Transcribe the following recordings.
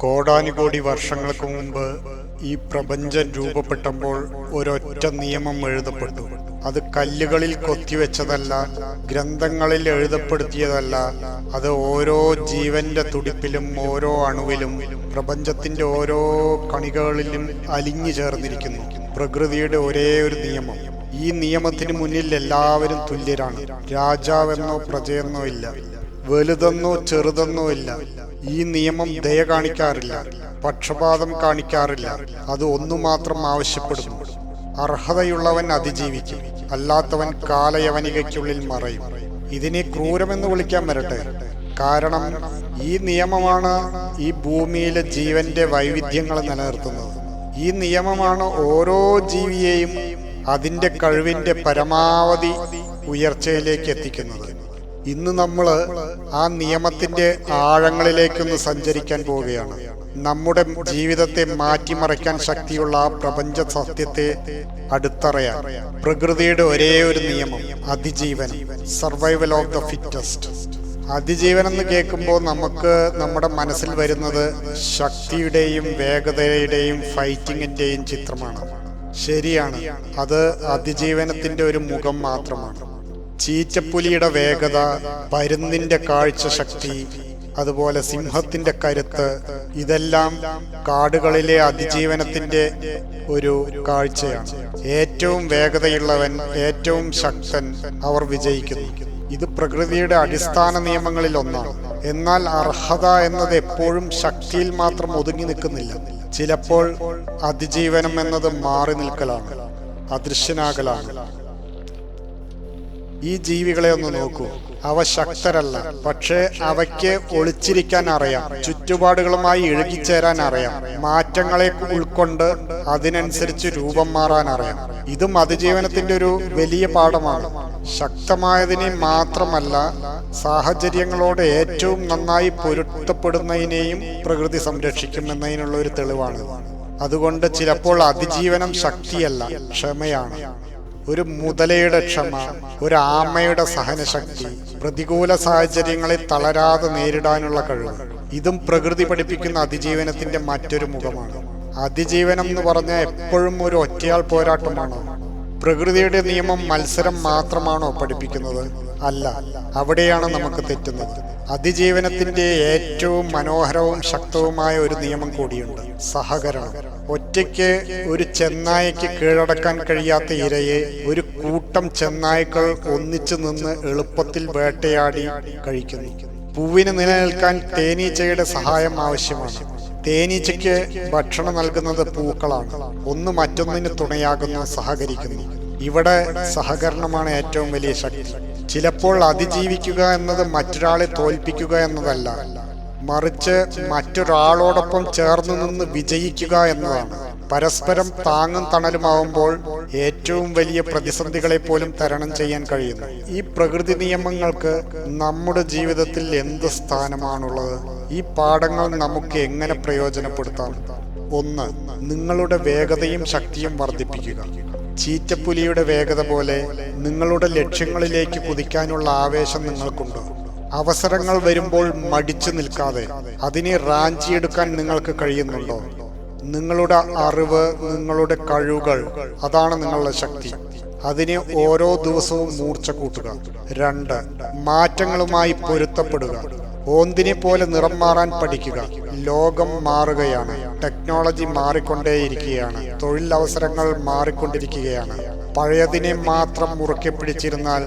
കോടാനുകോടി വർഷങ്ങൾക്ക് മുമ്പ് ഈ പ്രപഞ്ചം രൂപപ്പെട്ടപ്പോൾ ഒരൊറ്റ നിയമം എഴുതപ്പെട്ടു. അത് കല്ലുകളിൽ കൊത്തിവെച്ചതല്ല ഗ്രന്ഥങ്ങളിൽ എഴുതപ്പെടുത്തിയതല്ല. അത് ഓരോ ജീവന്റെ തുടിപ്പിലും ഓരോ അണുവിലും പ്രപഞ്ചത്തിന്റെ ഓരോ കണികകളിലും അലിഞ്ഞു ചേർന്നിരിക്കുന്നു. പ്രകൃതിയുടെ ഒരേ ഒരു നിയമം. ഈ നിയമത്തിന് മുന്നിൽ എല്ലാവരും തുല്യരാണ്. രാജാവെന്നോ പ്രജയെന്നോ ഇല്ല. വലുതെന്നോ ചെറുതെന്നോ ഇല്ല. ഈ നിയമം ദയ കാണിക്കാറില്ല. പക്ഷപാതം കാണിക്കാറില്ല. അത് ഒന്നു മാത്രം ആവശ്യപ്പെടുന്നു. അർഹതയുള്ളവൻ അതിജീവിക്കും. അല്ലാത്തവൻ കാലയവനികയ്ക്കുള്ളിൽ മറയും. ഇതിനെ ക്രൂരമെന്ന് വിളിക്കാൻ വരട്ടെ. കാരണം ഈ നിയമമാണ് ഈ ഭൂമിയിലെ ജീവന്റെ വൈവിധ്യങ്ങളെ നിലനിർത്തുന്നത്. ഈ നിയമമാണ് ഓരോ ജീവിയെയും അതിന്റെ കഴിവിന്റെ പരമാവധി ഉയർച്ചയിലേക്ക് എത്തിക്കുന്നത്. ഇന്ന് നമ്മൾ ആ നിയമത്തിന്റെ ആഴങ്ങളിലേക്കൊന്ന് സഞ്ചരിക്കാൻ പോവുകയാണ്. നമ്മുടെ ജീവിതത്തെ മാറ്റിമറിക്കാൻ ശക്തിയുള്ള ആ പ്രപഞ്ച സത്യത്തെ അടുത്തറയാൻ പ്രകൃതിയുടെ ഒരേ ഒരു നിയമം അതിജീവൻ സർവൈവൽ ഓഫ് ദ ഫിറ്റസ്റ്റ് അതിജീവൻ എന്ന് കേൾക്കുമ്പോൾ നമുക്ക് നമ്മുടെ മനസ്സിൽ വരുന്നത് ശക്തിയുടെയും വേഗതയുടെയും ഫൈറ്റിങ്ങിന്റെയും ചിത്രമാണ്. ശരിയാണ് അത് അതിജീവനത്തിന്റെ ഒരു മുഖം മാത്രമാണ്. ചീറ്റപ്പുലിയുടെ വേഗത പരുന്നിന്റെ കാഴ്ച ശക്തി അതുപോലെ സിംഹത്തിന്റെ കരുത്ത് ഇതെല്ലാം കാടുകളിലെ അതിജീവനത്തിന്റെ ഒരു കാഴ്ചയാണ്. ഏറ്റവും വേഗതയുള്ളവൻ ഏറ്റവും ശക്തൻ അവർ വിജയിക്കുന്നു. ഇത് പ്രകൃതിയുടെ അടിസ്ഥാന നിയമങ്ങളിൽ ഒന്നാണ്. എന്നാൽ അർഹത എന്നത് എപ്പോഴും ശക്തിയിൽ മാത്രം ഒതുങ്ങി നിൽക്കുന്നില്ല. ചിലപ്പോൾ അതിജീവനം എന്നത് മാറി നിൽക്കലാണ് അദൃശ്യനാകലാണ്. ഈ ജീവികളെ ഒന്ന് നോക്കൂ. അവ ശക്തരല്ല പക്ഷേ അവയ്ക്ക് ഒളിച്ചിരിക്കാൻ അറിയാം ചുറ്റുപാടുകളുമായി ഇഴുകിച്ചേരാൻ അറിയാം മാറ്റങ്ങളെ ഉൾക്കൊണ്ട് അതിനനുസരിച്ച് രൂപം മാറാൻ അറിയാം. ഇതും അതിജീവനത്തിന്റെ ഒരു വലിയ പാഠമാണ്. ശക്തമായതിനെ മാത്രമല്ല സാഹചര്യങ്ങളോട് ഏറ്റവും നന്നായി പൊരുത്തപ്പെടുന്നതിനെയും പ്രകൃതി സംരക്ഷിക്കുമെന്നതിനുള്ള ഒരു തെളിവാണ്. അതുകൊണ്ട് ചിലപ്പോൾ അതിജീവനം ശക്തിയല്ല ക്ഷമയാണ്. ഒരു മുതലയുടെ ക്ഷമ ഒരു ആമയുടെ സഹനശക്തി പ്രതികൂല സാഹചര്യങ്ങളെ തളരാതെ നേരിടാനുള്ള കഴിവ്. ഇതും പ്രകൃതി പഠിപ്പിക്കുന്ന അതിജീവനത്തിന്റെ മറ്റൊരു മുഖമാണ്. അതിജീവനം എന്ന് പറഞ്ഞാൽ എപ്പോഴും ഒരു ഒറ്റയാൾ പോരാട്ടമാണോ? പ്രകൃതിയുടെ നിയമം മത്സരം മാത്രമാണോ പഠിപ്പിക്കുന്നത്? അല്ല അവിടെയാണ് നമുക്ക് തെറ്റുന്നത്. അതിജീവനത്തിന്റെ ഏറ്റവും മനോഹരവും ശക്തവുമായ ഒരു നിയമം കൂടിയുണ്ട് സഹകരണം. ഒറ്റയ്ക്ക് ഒരു ചെന്നായയ്ക്ക് കീഴടക്കാൻ കഴിയാത്ത ഇരയെ ഒരു കൂട്ടം ചെന്നായ്ക്കൾ ഒന്നിച്ചു നിന്ന് എളുപ്പത്തിൽ വേട്ടയാടി കഴിക്കുന്നു. പൂവിന് നിലനിൽക്കാൻ തേനീച്ചയുടെ സഹായം ആവശ്യമാണ്. തേനീച്ചയ്ക്ക് ഭക്ഷണം നൽകുന്നത് പൂക്കളാണ്. ഒന്ന് മറ്റൊന്നിന് തുണയാകുന്നു സഹകരിക്കുന്നു. ഇവിടെ സഹകരണമാണ് ഏറ്റവും വലിയ ശക്തി. ചിലപ്പോൾ അതിജീവിക്കുക എന്നത് മറ്റൊരാളെ തോൽപ്പിക്കുക എന്നതല്ല. മറിച്ച് മറ്റൊരാളോടൊപ്പം ചേർന്ന് നിന്ന് വിജയിക്കുക എന്നതാണ്. പരസ്പരം താങ്ങും തണലുമാവുമ്പോൾ ഏറ്റവും വലിയ പ്രതിസന്ധികളെ പോലും തരണം ചെയ്യാൻ കഴിയുന്നു. ഈ പ്രകൃതി നിയമങ്ങൾക്ക് നമ്മുടെ ജീവിതത്തിൽ എന്ത് സ്ഥാനമാണുള്ളത്? ഈ പാഠങ്ങൾ നമുക്ക് എങ്ങനെ പ്രയോജനപ്പെടുത്താം? ഒന്ന് നിങ്ങളുടെ വേഗതയും ശക്തിയും വർദ്ധിപ്പിക്കുക. ചീറ്റപ്പുലിയുടെ വേഗത പോലെ നിങ്ങളുടെ ലക്ഷ്യങ്ങളിലേക്ക് കുതിക്കാനുള്ള ആവേശം നിങ്ങൾക്കുണ്ട്. അവസരങ്ങൾ വരുമ്പോൾ മടിച്ചു നിൽക്കാതെ. അതിനെ റാഞ്ചിയെടുക്കാൻ നിങ്ങൾക്ക് കഴിയുന്നുണ്ടോ? നിങ്ങളുടെ അറിവ് നിങ്ങളുടെ കഴിവുകൾ അതാണ് നിങ്ങളുടെ ശക്തി. അതിനെ ഓരോ ദിവസവും മൂർച്ച കൂട്ടുക. രണ്ട് മാറ്റങ്ങളുമായി പൊരുത്തപ്പെടുക. ഓന്തിനെ പോലെ നിറം മാറാൻ പഠിക്കുക. ലോകം മാറുകയാണ്. ടെക്നോളജി മാറിക്കൊണ്ടേയിരിക്കുകയാണ്. തൊഴിലവസരങ്ങൾ മാറിക്കൊണ്ടിരിക്കുകയാണ്. പഴയതിനെ മാത്രം മുറുക്കെ പിടിച്ചിരുന്നാൽ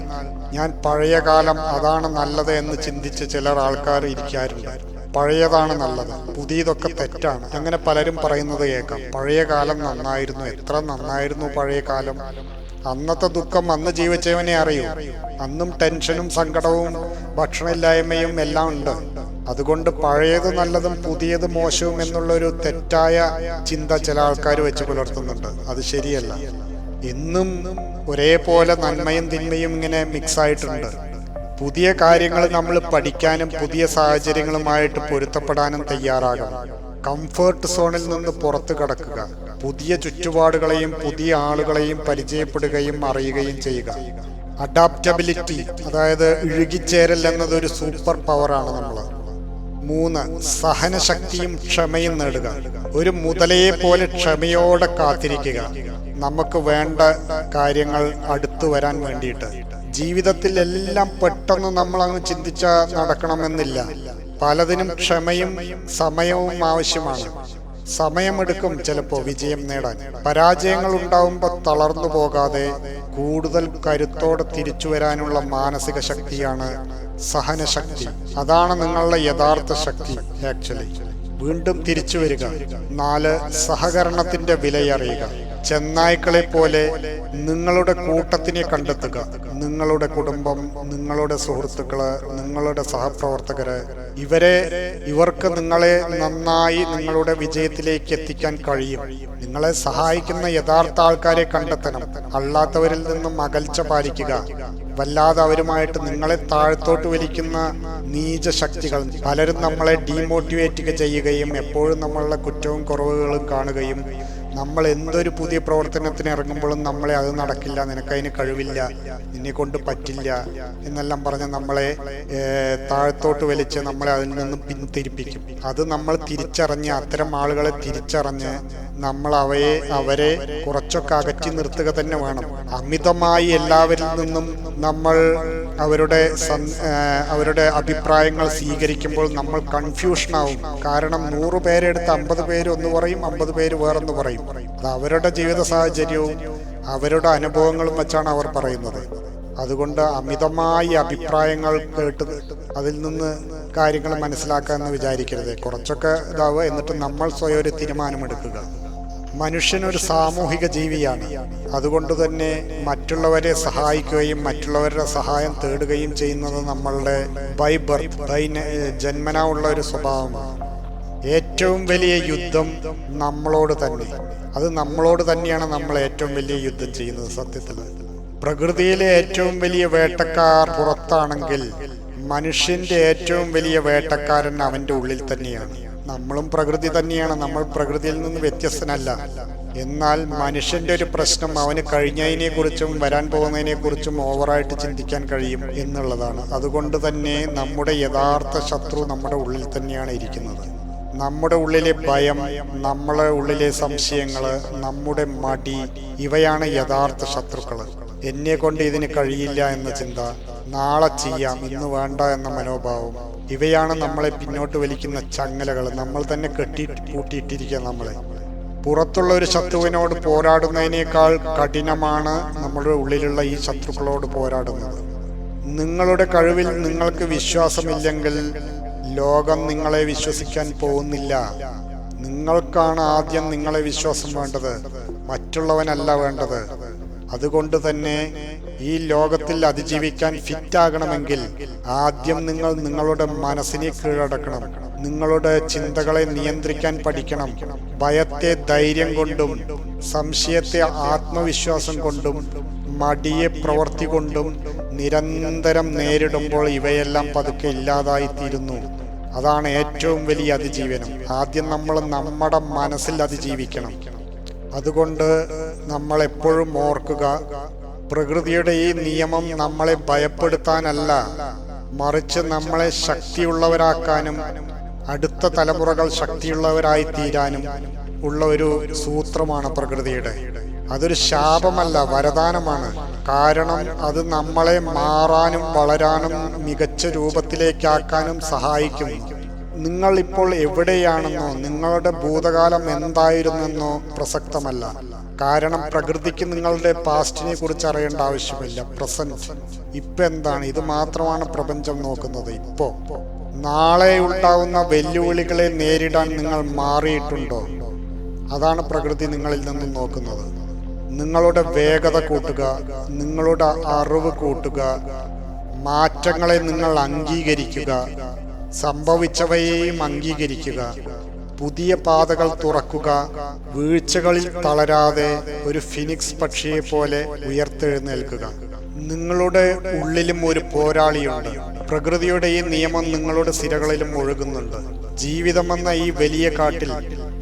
ഞാൻ പഴയ കാലം അതാണ് നല്ലത് എന്ന് ചിന്തിച്ച് ചിലർ ആൾക്കാർ ഇരിക്കാറുണ്ട്. പഴയതാണ് നല്ലത് പുതിയതൊക്കെ തെറ്റാണ്. അങ്ങനെ പലരും പറയുന്നത് കേൾക്കാം. പഴയ കാലം നന്നായിരുന്നു. എത്ര നന്നായിരുന്നു പഴയ കാലം അന്നത്തെ ദുഃഖം അന്ന് ജീവിച്ചവനെ അറിയൂ. അന്നും ടെൻഷനും സങ്കടവും ഭക്ഷണമില്ലായ്മയും എല്ലാം ഉണ്ട്. അതുകൊണ്ട് പഴയത് നല്ലതും പുതിയത് മോശവും എന്നുള്ളൊരു തെറ്റായ ചിന്ത ചില ആൾക്കാർ വെച്ച് പുലർത്തുന്നുണ്ട്. അത് ശരിയല്ല. എന്നും ഒരേപോലെ നന്മയും തിന്മയും ഇങ്ങനെ മിക്സ് ആയിട്ടുണ്ട്. പുതിയ കാര്യങ്ങൾ നമ്മൾ പഠിക്കാനും പുതിയ സാഹചര്യങ്ങളുമായിട്ട് പൊരുത്തപ്പെടാനും തയ്യാറാകണം. കംഫേർട്ട് സോണിൽ നിന്ന് പുറത്തു കടക്കുക. പുതിയ ചുറ്റുപാടുകളെയും പുതിയ ആളുകളെയും പരിചയപ്പെടുകയും അറിയുകയും ചെയ്യുക. അഡാപ്റ്റബിലിറ്റി അതായത് ഇഴുകിച്ചേരൽ എന്നതൊരു സൂപ്പർ പവറാണ് നമ്മൾ മൂന്ന് സഹനശക്തിയും ക്ഷമയും നേടുക. ഒരു മുതലയെ പോലെ ക്ഷമയോടെ കാത്തിരിക്കുക. നമുക്ക് വേണ്ട കാര്യങ്ങൾ അടുത്തു വരാൻ വേണ്ടിയിട്ട്. ജീവിതത്തിൽ എല്ലാം പെട്ടെന്ന് നമ്മൾ അങ്ങ് ചിന്തിച്ച നടക്കണമെന്നില്ല. പലതിനും ക്ഷമയും സമയവും ആവശ്യമാണ്. സമയമെടുക്കും ചിലപ്പോൾ വിജയം നേടാൻ. പരാജയങ്ങൾ ഉണ്ടാവുമ്പോൾ തളർന്നു പോകാതെ കൂടുതൽ കരുത്തോടെ തിരിച്ചു വരാനുള്ള മാനസിക ശക്തിയാണ് സഹനശക്തി. അതാണ് നിങ്ങളുടെ യഥാർത്ഥ ശക്തി ആക്ച്വലി വീണ്ടും തിരിച്ചു വരിക. നാല് സഹകരണത്തിന്റെ വിലയറിയുക. ചെന്നായ്ക്കളെ പോലെ നിങ്ങളുടെ കൂട്ടത്തിനെ കണ്ടെത്തുക. നിങ്ങളുടെ കുടുംബം നിങ്ങളുടെ സുഹൃത്തുക്കൾ നിങ്ങളുടെ സഹപ്രവർത്തകര് ഇവരെ ഇവർക്ക് നിങ്ങളെ നന്നായി നിങ്ങളുടെ വിജയത്തിലേക്ക് എത്തിക്കാൻ കഴിയും. നിങ്ങളെ സഹായിക്കുന്ന യഥാർത്ഥ ആൾക്കാരെ കണ്ടെത്തണം. അല്ലാത്തവരിൽ നിന്നും അകൽച്ച പാലിക്കുക. വല്ലാതെ അവരുമായിട്ട് നിങ്ങളെ താഴത്തോട്ട് വലിക്കുന്ന നീച ശക്തികൾ പലരും നമ്മളെ ഡീമോട്ടിവേറ്റ് ചെയ്യുകയും എപ്പോഴും നമ്മളുടെ കുറ്റവും കുറവുകളും കാണുകയും നമ്മൾ എന്തൊരു പുതിയ പ്രവർത്തനത്തിന് ഇറങ്ങുമ്പോഴും നമ്മളെ അത് നടക്കില്ല നിനക്കതിന് കഴിവില്ല നിന്നെ കൊണ്ട് പറ്റില്ല എന്നെല്ലാം പറഞ്ഞ് നമ്മളെ താഴത്തോട്ട് വലിച്ച് നമ്മളെ അതിൽ നിന്നും പിന്തിരിപ്പിക്കും. അത് നമ്മൾ തിരിച്ചറിഞ്ഞ് അത്തരം ആളുകളെ തിരിച്ചറിഞ്ഞ് നമ്മൾ അവയെ അവരെ കുറച്ചൊക്കെ അകറ്റി നിർത്തുക തന്നെ വേണം. അമിതമായി എല്ലാവരിൽ നിന്നും നമ്മൾ അവരുടെ അവരുടെ അഭിപ്രായങ്ങൾ സ്വീകരിക്കുമ്പോൾ നമ്മൾ കൺഫ്യൂഷൻ ആവും കാരണം നൂറ് പേരെടുത്ത് അമ്പത് പേര് ഒന്ന് പറയും അമ്പത് പേര് വേറൊന്ന് പറയും. അത് അവരുടെ ജീവിത സാഹചര്യവും അവരുടെ അനുഭവങ്ങളും വെച്ചാണ് അവർ പറയുന്നത്. അതുകൊണ്ട് അമിതമായി അഭിപ്രായങ്ങൾ കേട്ട് അതിൽ നിന്ന് കാര്യങ്ങൾ മനസ്സിലാക്കാമെന്ന് വിചാരിക്കരുത്. കുറച്ചൊക്കെ ഇതാവുക എന്നിട്ട് നമ്മൾ സ്വയം ഒരു തീരുമാനമെടുക്കുക. മനുഷ്യനൊരു സാമൂഹിക ജീവിയാണ്. അതുകൊണ്ട് തന്നെ മറ്റുള്ളവരെ സഹായിക്കുകയും മറ്റുള്ളവരുടെ സഹായം തേടുകയും ചെയ്യുന്നത് നമ്മളുടെ ബൈ ബർത്ത് ബൈ ജന്മനാ ഉള്ള ഒരു സ്വഭാവമാണ്. ഏറ്റവും വലിയ യുദ്ധം നമ്മളോട് തന്നെ. അത് നമ്മളോട് തന്നെയാണ് നമ്മൾ ഏറ്റവും വലിയ യുദ്ധം ചെയ്യുന്നത് സത്യത്തിൽ. പ്രകൃതിയിലെ ഏറ്റവും വലിയ വേട്ടക്കാർ പുറത്താണെങ്കിൽ മനുഷ്യന്റെ ഏറ്റവും വലിയ വേട്ടക്കാരൻ അവന്റെ ഉള്ളിൽ തന്നെയാണ്. നമ്മളും പ്രകൃതി തന്നെയാണ്. നമ്മൾ പ്രകൃതിയിൽ നിന്ന് വ്യത്യസ്തനല്ല. എന്നാൽ മനുഷ്യന്റെ ഒരു പ്രശ്നം അവന് കഴിഞ്ഞതിനെ കുറിച്ചും വരാൻ പോകുന്നതിനെ കുറിച്ചും ഓവറായിട്ട് ചിന്തിക്കാൻ കഴിയും എന്നുള്ളതാണ്. അതുകൊണ്ട് തന്നെ നമ്മുടെ യഥാർത്ഥ ശത്രു നമ്മുടെ ഉള്ളിൽ തന്നെയാണ് ഇരിക്കുന്നത്. നമ്മുടെ ഉള്ളിലെ ഭയം നമ്മളെ ഉള്ളിലെ സംശയങ്ങൾ നമ്മുടെ മടി ഇവയാണ് യഥാർത്ഥ ശത്രുക്കൾ. എന്നെ കൊണ്ട് ഇതിന് കഴിയില്ല എന്ന ചിന്ത. നാളെ ചെയ്യാം ഇന്ന് വേണ്ട എന്ന മനോഭാവം. ഇവയാണ് നമ്മളെ പിന്നോട്ട് വലിക്കുന്ന ചങ്ങലകൾ. നമ്മൾ തന്നെ കെട്ടി കൂട്ടിയിട്ടിരിക്കുക നമ്മളെ. പുറത്തുള്ള ഒരു ശത്രുവിനോട് പോരാടുന്നതിനേക്കാൾ കഠിനമാണ് നമ്മുടെ ഉള്ളിലുള്ള ഈ ശത്രുക്കളോട് പോരാടുന്നത്. നിങ്ങളുടെ കഴിവിൽ നിങ്ങൾക്ക് വിശ്വാസമില്ലെങ്കിൽ ലോകം നിങ്ങളെ വിശ്വസിക്കാൻ പോകുന്നില്ല. നിങ്ങൾക്കാണ് ആദ്യം നിങ്ങളെ വിശ്വാസം വേണ്ടത്. മറ്റുള്ളവനല്ല വേണ്ടത്. അതുകൊണ്ട് തന്നെ ഈ ലോകത്തിൽ അതിജീവിക്കാൻ ഫിറ്റാകണമെങ്കിൽ ആദ്യം നിങ്ങൾ നിങ്ങളുടെ മനസ്സിനെ കീഴടക്കണം. നിങ്ങളുടെ ചിന്തകളെ നിയന്ത്രിക്കാൻ പഠിക്കണം. ഭയത്തെ ധൈര്യം കൊണ്ടും സംശയത്തെ ആത്മവിശ്വാസം കൊണ്ടും മടിയെ പ്രവർത്തി കൊണ്ടും നിരന്തരം നേരിടുമ്പോൾ ഇവയെല്ലാം പതുക്കെ ഇല്ലാതായിത്തീരുന്നു. അതാണ് ഏറ്റവും വലിയ അതിജീവനം. ആദ്യം നമ്മൾ നമ്മുടെ മനസ്സിൽ അതിജീവിക്കണം. അതുകൊണ്ട് നമ്മൾ എപ്പോഴും ഓർക്കുക പ്രകൃതിയുടെ ഈ നിയമം നമ്മളെ ഭയപ്പെടുത്താനല്ല മറിച്ച് നമ്മളെ ശക്തിയുള്ളവരാക്കാനും അടുത്ത തലമുറകൾ ശക്തിയുള്ളവരായി തീരാനും ഉള്ള ഒരു സൂത്രമാണ് പ്രകൃതിയുടെ. അതൊരു ശാപമല്ല വരദാനമാണ്. കാരണം അത് നമ്മളെ മാറാനും വളരാനും മികച്ച രൂപത്തിലേക്കാക്കാനും സഹായിക്കുന്നു നിങ്ങൾ ഇപ്പോൾ എവിടെയാണെന്നോ നിങ്ങളുടെ ഭൂതകാലം എന്തായിരുന്നെന്നോ പ്രസക്തമല്ല. കാരണം പ്രകൃതിക്ക് നിങ്ങളുടെ പാസ്റ്റിനെ കുറിച്ച് അറിയേണ്ട ആവശ്യമില്ല. പ്രസന്റ്. ഇപ്പൊ എന്താണ്? ഇത് മാത്രമാണ് പ്രപഞ്ചം നോക്കുന്നത്. ഇപ്പോ നാളെ ഉണ്ടാവുന്ന വെല്ലുവിളികളെ നേരിടാൻ നിങ്ങൾ മാറിയിട്ടുണ്ടോ? അതാണ് പ്രകൃതി നിങ്ങളിൽ നിന്നും നോക്കുന്നത്. നിങ്ങളുടെ വേഗത കൂട്ടുക നിങ്ങളുടെ അറിവ് കൂട്ടുക മാറ്റങ്ങളെ നിങ്ങൾ അംഗീകരിക്കുക സംഭവിച്ചവയെയും അംഗീകരിക്കുക. പുതിയ പാതകൾ തുറക്കുക. വീഴ്ചകളിൽ തളരാതെ ഒരു ഫിനിക്സ് പക്ഷിയെ പോലെ ഉയർത്തെഴുന്നേൽക്കുക. നിങ്ങളുടെ ഉള്ളിലും ഒരു പോരാളിയുണ്ട്. പ്രകൃതിയുടെ ഈ നിയമം നിങ്ങളുടെ സിരകളിലും ഒഴുകുന്നുണ്ട്. ജീവിതമെന്ന ഈ വലിയ കാട്ടിൽ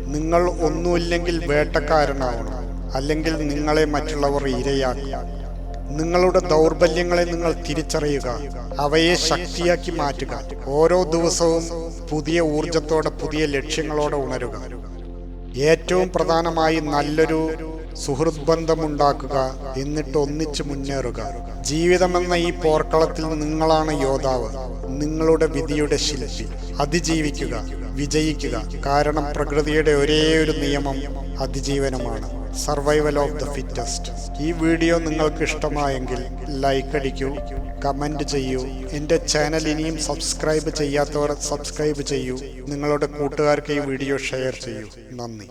നിങ്ങൾ ഒന്നുമില്ലെങ്കിൽ വേട്ടക്കാരനാവണം. അല്ലെങ്കിൽ നിങ്ങളെ മറ്റുള്ളവർ ഇരയാക്കും. നിങ്ങളുടെ ദൗർബല്യങ്ങളെ നിങ്ങൾ തിരിച്ചറിയുക. അവയെ ശക്തിയാക്കി മാറ്റുക. ഓരോ ദിവസവും പുതിയ ഊർജത്തോടെ പുതിയ ലക്ഷ്യങ്ങളോടെ ഉണരുക. ഏറ്റവും പ്രധാനമായി നല്ലൊരു സുഹൃത് ബന്ധമുണ്ടാക്കുക എന്നിട്ട് ഒന്നിച്ച് മുന്നേറുക. ജീവിതമെന്ന ഈ പോർക്കളത്തിൽ നിങ്ങളാണ് യോദ്ധാവ്. നിങ്ങളുടെ വിധിയുടെ ശില്പി. അതിജീവിക്കുക. വിജയിക്കുക. കാരണം പ്രകൃതിയുടെ ഒരേ ഒരു നിയമം അതിജീവനമാണ്. സർവൈവൽ ഓഫ് ദ ഫിറ്റസ്റ്റ് ഈ വീഡിയോ നിങ്ങൾക്ക് ഇഷ്ടമായെങ്കിൽ ലൈക്ക് അടിക്കൂ കമന്റ് ചെയ്യൂ. എന്റെ ചാനൽ ഇനിയും സബ്സ്ക്രൈബ് ചെയ്യാത്തവർ സബ്സ്ക്രൈബ് ചെയ്യൂ. നിങ്ങളുടെ കൂട്ടുകാർക്ക് ഈ വീഡിയോ ഷെയർ ചെയ്യൂ. നന്ദി.